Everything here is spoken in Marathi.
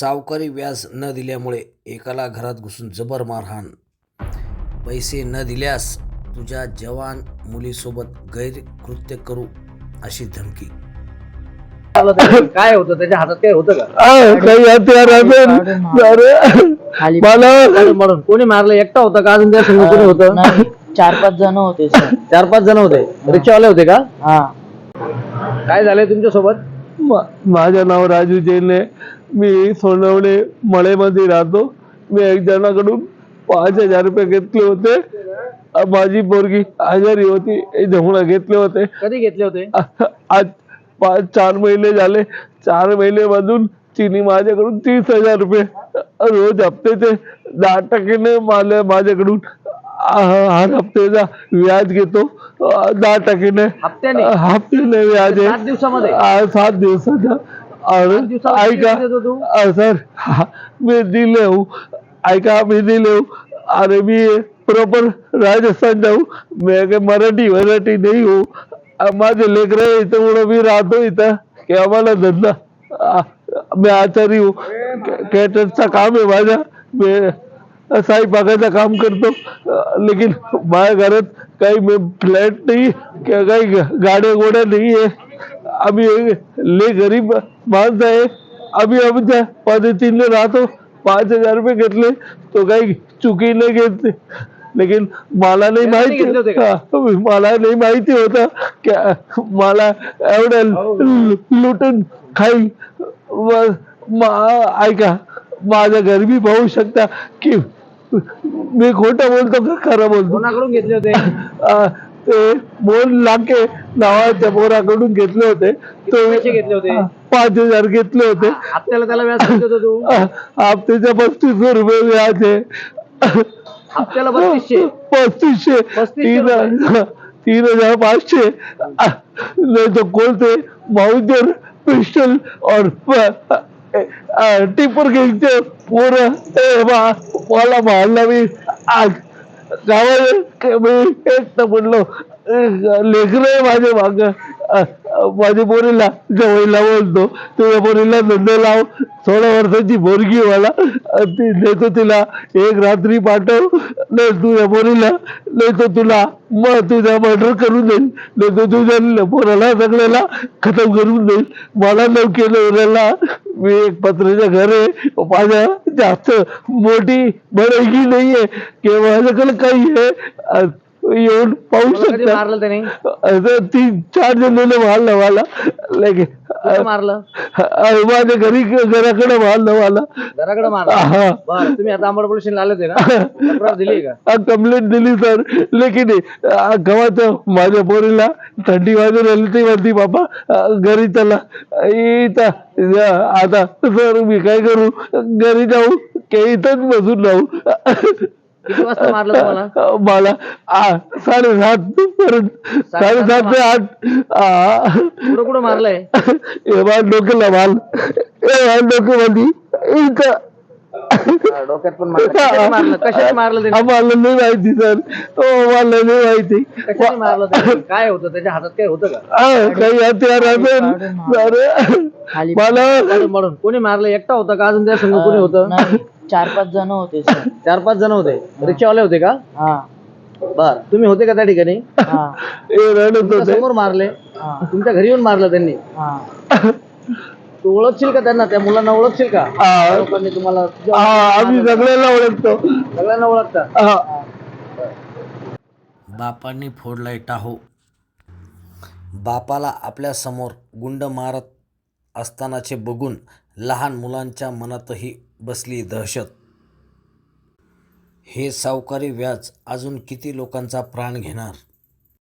सावकारी व्याज न दिल्यामुळे एकाला घरात घुसून जबर मारहाण. पैसे न दिल्यास तुझ्या जवान मुलीसोबत गैरकृत्य करू अशी धमकी. काय होतं? त्याच्या हातात काय होतं का? काही हत्यार मला म्हणून कोणी मारलं? एकटा होता का अजून? त्या संग कोणी होतं? नाही चार पाच जण होते सर चार पाच जण होते. रिक्षावाले होते का? हा. काय झालंय तुमच्यासोबत माझं नाव राजू जैन आहे. मी सोनवणे मळेमध्ये राहतो. मी एक जणाकडून पाच हजार रुपये घेतले होते. माझी पोरगी आजारी होती. जमुना घेतले होते. कधी घेतले होते? आज पाच चार महिने झाले. चार महिने मधून तिने माझ्याकडून तीस हजार रुपये रोज हप्त्याचे दहा टक्केने मला माझ्याकडून हर हप्त्याचा व्याज घेतो. दहा टक्केने हप्त्याने? व्याज आहे. सात दिवसामध्ये? आ, सात दिवसाचा. ऐका. सर मी दिले हूँ. ऐका मी दिले हूँ. अरे मी प्रॉपर राजस्थान जाऊ. मैं मराठी मराठी नाही हूँ. आ, माझे लेकर इथं म्हणून मी राहतो इथं. की आम्हाला धंदा मी आचारी हूँ. कॅटरचा काम आहे माझा. मी साईबागाचं काम करतो. लेकिन माझ्या घरात काही मी फ्लॅट नाही काही गाड्या गोड्या नाही आहे. आम्ही ले गरीब माणसं आहे. आम्ही आमच्या पद्धतीने राहतो. पाच हजार रुपये घेतले. तो काही चुकीने घेतले लेकिन मला नाही माहिती? हा, मला नाही माहिती होतं. मला एवढं लु- लुटून खाईल. मा- ऐका माझ्या घरी बी पाहू शकता की मी खोटं बोलतो का खरं बोलतो? घेतले होते? ते लाके नावाच्या पोराकडून घेतले होते. तो पैसे घेतले होते? पाच हजार घेतले होते. हप्त्याला त्याला व्याज किती देतो तू? आ, हप्त्याचे पस्तीस रुपये व्याज आहे. हप्त्याला पस्तीसशे? पस्तीसशे. तीन तीन हजार पाचशे. नहीं तो कोलते माउजर पिस्टल और प- टिपर घ्यायचे पोरं. मला मारला मी. आग गावाला मी एक तर म्हणलो लेकर माझे माग. माझ्या पोरीला जवळीला बोलतो. तुझ्या पोरीला धंदा लाव. सोळा वर्षाची पोरगी मला. ती नेतो तिला एक रात्री पाठव. नाही तुझ्या पोरीला नाही तर तुला मग तुझा मर्डर करून देईल नाही तर तुझ्या पोराला सगळ्याला खतम करून देईल मला नव केलं मी एक पत्र्याचं घर आहे. माझ्या जास्त मोठी बळगी नाहीये. किंवा माझ्याकडे काही आहे. येऊन पाहू तुला कधी शकता. मारलं त्याने? असं तीन चार जणांना मारलं मला. लगे कुठं मारलं? माझ्या घरी घराकडे मारलं मला. घराकडे मारलं? हा. बरं तुम्ही आता अंबड पोलीस स्टेशनला आले होते ना? तक्रार दिली का? कंप्लेंट दिली सर लेकिन गव्हाच माझ्या पोरीला थंडी वाजून आली ती म्हणती बाबा अं, घरी चला. इथं आता सर मी काय करू? घरी जाऊ की इथंच बसून राहू. किती वाजता मारलं तुम्हाला? मला आ, साडेसात पर्यंत साडेसात ते आठ. आ, कुठं कुठं मारलंय? हे माझ्या डोक्याला माल. हे माझ्या डोक्यामध्ये. इथं डोक्यात पण मारलं. कशाने मारलं? कशाने मारलं त्याने? आम्हाला नाही माहिती सर. तो आम्हाला नाही माहिती. कशाने मारलं त्याने? काय होतं? त्याच्या हातात काय होतं का? काही हत्यार असेल. सर खाली मला म्हणून- म्हणून कोणी मारलं? एकटा होता का? अजून त्या संग कोणी होतं? नाही. चार पाच जण होते सर चार पाच जण होते. रिक्षावाले होते का? हा. बर. तुम्ही होते का त्या ठिकाणी? हा. रडत तुमच्या होते. समोर मारले. हा. तुमच्या घरी येऊन मारलं त्यांनी. हा. तू ओळखशील का त्यांना? त्या मुलांना ओळखशील का? हा. लोकांनी तुम्हाला हा, आम्ही सगळ्याला ओळखतो. सगळ्यांना ओळखता? हा. बापांनी फोडलाय टाहो. बापाला आपल्यासमोर गुंड मारत असतानाचे बघून लहान मुलांच्या मनातही बसली दहशत. हे सावकारी व्याज अजून किती लोकांचा प्राण घेणार?